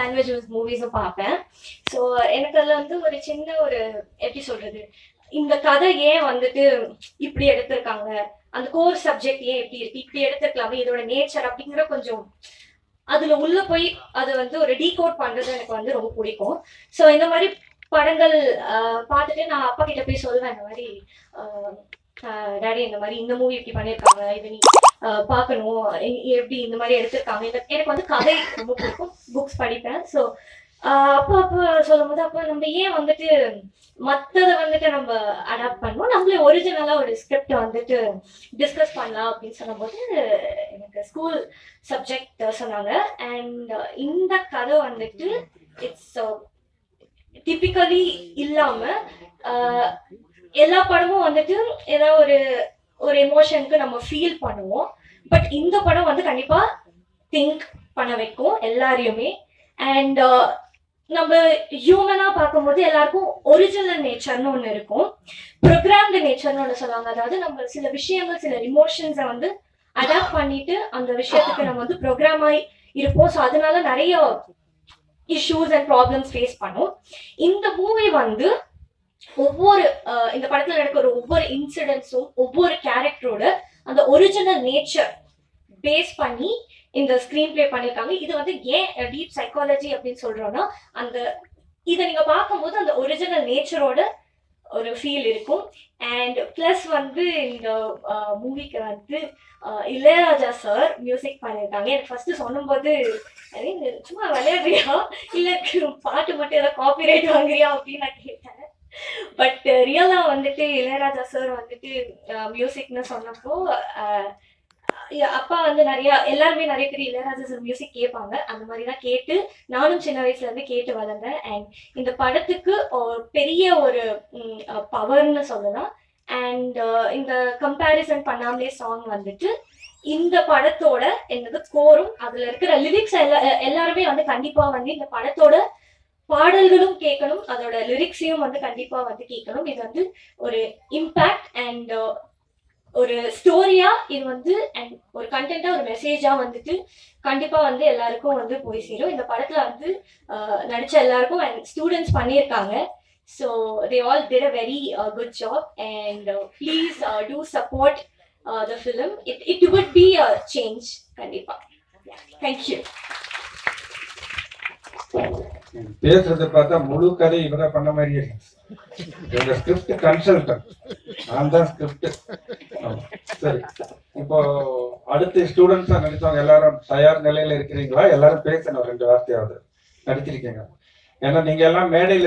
Language மூவிஸும் பார்ப்பேன். So எனக்கு அதில் வந்து ஒரு சின்ன ஒரு எப்படி சொல்றது இந்த கதை ஏன் வந்துட்டு இப்படி எடுத்திருக்காங்க? அந்த கோர் சப்ஜெக்ட் ஏன் இப்படி இருக்கு? இப்படி எடுத்திருக்கலாமே? இதோட நேச்சர் அப்படிங்கிற கொஞ்சம் அதுல உள்ள போய் அதை வந்து ஒரு டீகோட் பண்றது எனக்கு வந்து ரொம்ப பிடிக்கும். ஸோ இந்த மாதிரி படங்கள் பார்த்துட்டு நான் அப்பா கிட்ட போய் சொல்லுவேன் இந்த மாதிரி டேடி இந்த மாதிரி இந்த மூவி இப்படி பண்ணியிருக்காங்க இது நீ பார்க்கணும். எப்படி இந்த மாதிரி எடுத்திருக்காங்க. இந்த- எனக்கு வந்து கதை ரொம்ப பிடிக்கும். புக்ஸ் படிப்பேன். ஸோ அப்போ அப்போ சொல்லும் போது அப்போ நம்ம ஏன் வந்துட்டு மற்றதை வந்துட்டு நம்ம அடாப்ட் பண்ணோம் நம்மளே ஒரிஜினலாக ஒரு ஸ்கிரிப்ட் வந்துட்டு டிஸ்கஸ் பண்ணலாம் அப்படின்னு சொல்லும்போது எனக்கு ஸ்கூல் சப்ஜெக்ட் சொன்னாங்க. அண்ட் இந்த கதை வந்துட்டு இட்ஸ் டிப்பிக்கலி இல்லாமல் எல்லா படமும் வந்துட்டு ஏதாவது ஒரு ஒரு எமோஷனுக்கு நம்ம ஃபீல் பண்ணுவோம். பட் இந்த படம் வந்து கண்டிப்பா திங்க் பண்ண வைக்கும் எல்லாரையுமே. அண்ட் uh, நம்ம ஹியூமனா பார்க்கும்போது எல்லாருக்கும் ஒரிஜினல் நேச்சர்னு ஒன்று இருக்கும். ப்ரோக்ராம்டு நேச்சர்னு ஒன்று சொல்லுவாங்க. அதாவது நம்ம சில விஷயங்கள் சில இமோஷன்ஸை வந்து அடாப்ட் பண்ணிட்டு அந்த விஷயத்துக்கு நம்ம வந்து ப்ரோக்ராம் ஆகி இருப்போம். ஸோ அதனால நிறைய இஷ்யூஸ் அண்ட் ப்ராப்ளம்ஸ் ஃபேஸ் பண்ணும். இந்த மூவி வந்து ஒவ்வொரு இந்த படத்துல நடக்கிற ஒவ்வொரு இன்சிடென்ட்ஸும் ஒவ்வொரு கேரக்டரோட அந்த ஒரிஜினல் நேச்சர் பேஸ் பண்ணி இந்த ஸ்க்ரீன் ப்ளே பண்ணியிருக்காங்க இது வந்து ஏன் டீப் சைக்காலஜி அப்படின்னு சொல்றோம்னா அந்த இதை நீங்க பார்க்கும்போது அந்த ஒரிஜினல் நேச்சரோட ஒரு ஃபீல் இருக்கும். அண்ட் ப்ளஸ் வந்து இந்த மூவிக்கு வந்து இளையராஜா சார் மியூசிக் பண்ணியிருக்காங்க எனக்கு ஃபர்ஸ்ட் சொல்லும்போது சும்மா விளையாடுறியா? இல்லை பாட்டு மட்டும் ஏதாவது காப்பிரைட் வாங்குறியா? அப்படின்னு நான் கேட்டேன். பட் ரியலா uh, வந்துட்டு இளையராஜா சார் வந்துட்டு uh, மியூசிக்னு சொன்னப்போ uh, அப்பா வந்து நிறைய எல்லாருமே நிறைய பேர் இளையராஜா சார் மியூசிக் கேட்பாங்க. அந்த மாதிரி தான் கேட்டு நானும் சின்ன வயசுல இருந்து கேட்டு வளர்ந்தேன். அண்ட் இந்த படத்துக்கு ஒரு பெரிய ஒரு பவர்னு சொல்லலாம். அண்ட் இந்த கம்பேரிசன் பண்ணாமலே சாங் வந்துட்டு இந்த படத்தோட என்னது கோரும் அதுல இருக்கிற லிரிக்ஸ் எல்லா எல்லாருமே வந்து கண்டிப்பா வந்து இந்த படத்தோட பாடல்களும் கேட்கணும். அதோட லிரிக்ஸையும் வந்து கண்டிப்பா வந்து கேட்கணும். இது வந்து ஒரு இம்பாக்ட் அண்ட் uh, ஒரு ஸ்டோரியா இது வந்து அண்ட் ஒரு கண்டென்ட்டா ஒரு மெசேஜா வந்துட்டு கண்டிப்பா வந்து எல்லாருக்கும் வந்து போய் சேரும். இந்த படத்துல வந்து uh, நடிச்ச எல்லாருக்கும் அண்ட் ஸ்டூடெண்ட்ஸ் பண்ணியிருக்காங்க. So they all did a very good job and please do support the film it it would be a change கண்டிப்பா. தேங்க்யூ பேசுறத பார்த்தா முழு கதை இவரா பண்ண மாதிரியே இருக்கு. இவங்க ஸ்கிரிப்ட் கன்சல்டன்ட் நான் தான் ஸ்கிரிப்ட் சரி. இப்போ அடுத்து ஸ்டூடெண்ட்ஸா நடிச்சவங்க எல்லாரும் தயார் நிலையில இருக்கிறீங்களா? எல்லாரும் பேசணும் ரெண்டு வார்த்தையாவது. நடிச்சிருக்கீங்க. ஏன்னா நீங்க எல்லாம் மேடையில